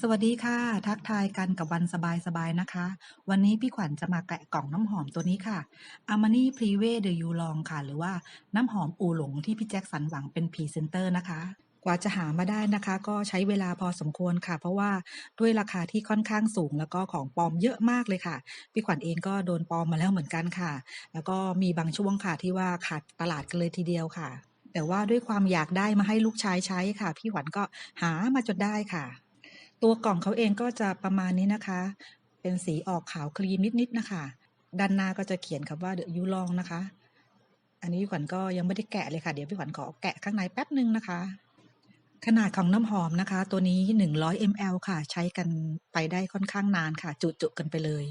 สวัสดีค่ะ ทักทายกันกับวันสบายๆนะคะ วันนี้พี่ขวัญจะมาแกะกล่องน้ำหอมตัวนี้ค่ะ Armani Privé de Yulong ค่ะ หรือว่าน้ำหอมอูหลงที่พี่แจ็คสันหวังเป็นพรีเซนเตอร์นะคะกว่าจะหามาได้นะคะ ก็ใช้เวลาพอสมควรค่ะ เพราะว่าด้วยราคาที่ค่อนข้างสูงแล้วก็ของปลอมเยอะมากเลยค่ะ พี่ขวัญเองก็โดนปลอมมาแล้วเหมือนกันค่ะ แล้วก็มีบางช่วงค่ะที่ว่าขาดตลาดกันเลยทีเดียวค่ะ แต่ว่าด้วยความอยากได้มาให้ลูกชายใช้ค่ะ พี่ขวัญก็หามาจนได้ค่ะ ตัวกล่องเขาเองก็จะประมาณนี้นะคะ เป็นสีออกขาวครีมนิดๆนะคะ ด้านหน้าก็จะเขียนคำว่าเดอะยูลองนะคะ อันนี้พี่ขวัญก็ยังไม่ได้แกะเลยค่ะ เดี๋ยวพี่ขวัญขอแกะข้างในแป๊บหนึ่งนะคะ ขนาดของน้ำหอมนะคะ ตัวนี้ 100 ml ค่ะ ใช้กันไปได้ค่อนข้างนานค่ะ จุๆกันไปเลย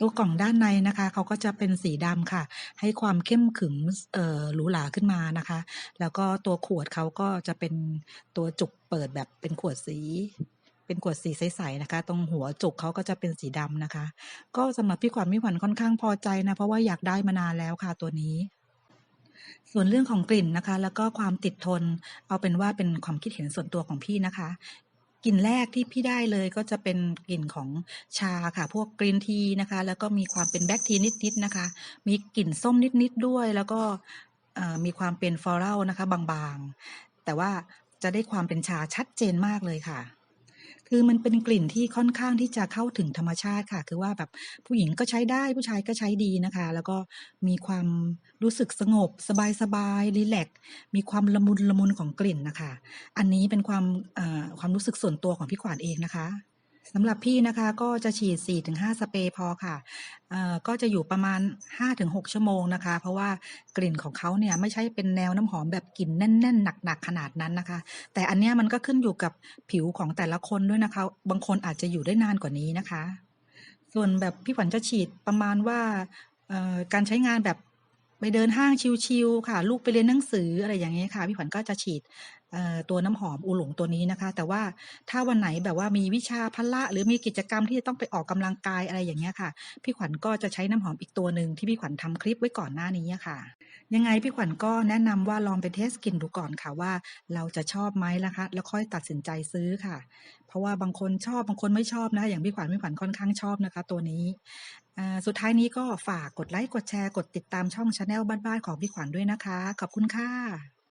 ตัวกล่องด้านในนะคะเขาก็จะเป็นสีดำค่ะ ให้ความเข้มขึงเอ่อหรูหราขึ้นมานะคะ แล้วก็ตัวขวดเขาก็จะเป็นตัวจุกเปิดแบบเป็นขวดสี เป็นขวดสีใสๆนะคะ ตรงหัวจุกเขาก็จะเป็นสีดำนะคะ ก็สำหรับพี่ขวัญพี่ขวัญค่อนข้างพอใจนะ เพราะว่าอยากได้มานานแล้วค่ะตัวนี้ ส่วนเรื่องของกลิ่นนะคะ แล้วก็ความติดทน เอาเป็นว่าเป็นความคิดเห็นส่วนตัวของพี่นะคะกลิ่นแรกที่พี่ได้เลยก็จะเป็นกลิ่นของชาค่ะ พวกกรีนทีนะคะ แล้วก็มีความเป็นแบล็กทีนิดๆนะคะ มีกลิ่นส้มนิดๆด้วย แล้วก็มีความเป็นฟลอรัลนะคะ บางๆ แต่ว่าจะได้ความเป็นชาชัดเจนมากเลยค่ะ คือมันเป็นกลิ่นที่ค่อนข้างที่จะเข้าถึงธรรมชาติค่ะ คือว่าแบบผู้หญิงก็ใช้ได้ผู้ชายก็ใช้ดีนะคะ แล้วก็มีความรู้สึกสงบ สบายๆรีแลกมีความละมุนละมุนของกลิ่นนะคะ อันนี้เป็นความความรู้สึกส่วนตัวของพี่ขวัญเองนะคะ สำหรับพี่นะคะก็จะฉีด 4-5 สเปรย์พอค่ะก็จะอยู่ประมาณ 5-6 ชั่วโมงนะคะ เพราะว่ากลิ่นของเขาเนี่ยไม่ใช่เป็นแนวน้ำหอมแบบกลิ่นแน่น ๆ หนัก ๆ ขนาดนั้นนะคะ แต่อันเนี้ยมันก็ขึ้นอยู่กับผิวของแต่ละคนด้วยนะคะ บางคนอาจจะอยู่ได้นานกว่านี้นะคะ ส่วนแบบพี่ขวัญจะฉีดประมาณว่าการใช้งานแบบ ไปเดินห้างชิลๆค่ะ ลูกไปเรียนหนังสืออะไรอย่างเงี้ยค่ะพี่ขวัญก็จะฉีดตัวน้ำหอมอูหลงตัวนี้นะคะ แต่ว่าถ้าวันไหนแบบว่ามีวิชาพละ หรือมีกิจกรรมที่จะต้องไปออกกำลังกายอะไรอย่างเงี้ยค่ะ พี่ขวัญก็จะใช้น้ำหอมอีกตัวหนึ่งที่พี่ขวัญทำคลิปไว้ก่อนหน้านี้ค่ะ ยังไงพี่ขวัญก็แนะนำว่าลองไปเทสกลิ่นดูก่อนค่ะว่า เราจะชอบไหมนะคะ แล้วค่อยตัดสินใจซื้อค่ะ เพราะว่าบางคนชอบบางคนไม่ชอบนะคะอย่างพี่ขวัญพี่ขวัญค่อนข้างชอบนะคะ ตัวนี้ สุดท้ายนี้ก็ฝากกดไลค์ กดแชร์ กดติดตามช่องชาแนลบ้านๆของพี่ขวัญด้วยนะคะ ขอบคุณค่ะ